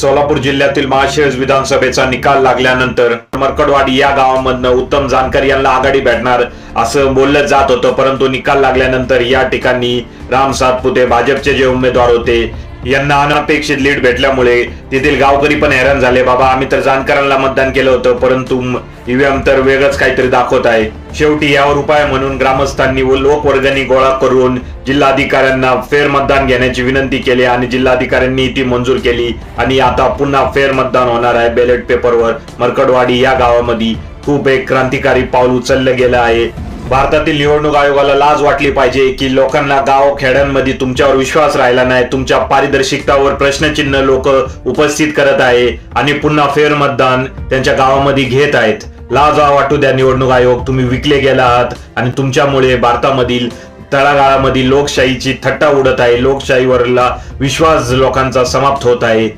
सोलापूर जिल्ह्यातील महाशिरज विधानसभेचा निकाल लागल्यानंतर मरकडवाडी या गावामधनं उत्तम जानकर यांना आघाडी भेटणार असं बोललं जात होतं परंतु निकाल लागल्यानंतर या ठिकाणी राम सातपुते भाजपचे जे उमेदवार होते यांना अनपेक्षित लीड भेटल्यामुळे तेथील गावकरी पण हैराण झाले बाबा आम्ही तर जानकरांना मतदान केलं होतं परंतु ईव्हीएम तर वेगळंच काहीतरी दाखवत आहे. शेवटी यावर उपाय म्हणून ग्रामस्थांनी व लोकवर्गणी गोळा करून जिल्हाधिकाऱ्यांना फेर मतदान घेण्याची विनंती केली आणि जिल्हाधिकाऱ्यांनी ती मंजूर केली आणि आता पुन्हा फेर मतदान होणार आहे बॅलेट पेपरवर. मरकडवाडी या गावामध्ये खूप एक क्रांतिकारी पाऊल उचललं गेलं आहे. भारतातील निवडणूक आयोगाला लाज वाटली पाहिजे की लोकांना गाव खेड्यांमध्ये तुमच्यावर विश्वास राहिला नाही तुमच्या पारदर्शिकतावर प्रश्नचिन्ह लोक उपस्थित करत आहे आणि पुन्हा फेर मतदान त्यांच्या गावामध्ये घेत आहेत. लाज वाटू द्या निवडणूक आयोग तुम्ही विकले गेला आहात आणि तुमच्यामुळे भारतामधील तळागाळामधील लोकशाहीची थट्टा उडत आहे. लोकशाहीवरला विश्वास लोकांचा समाप्त होत आहे.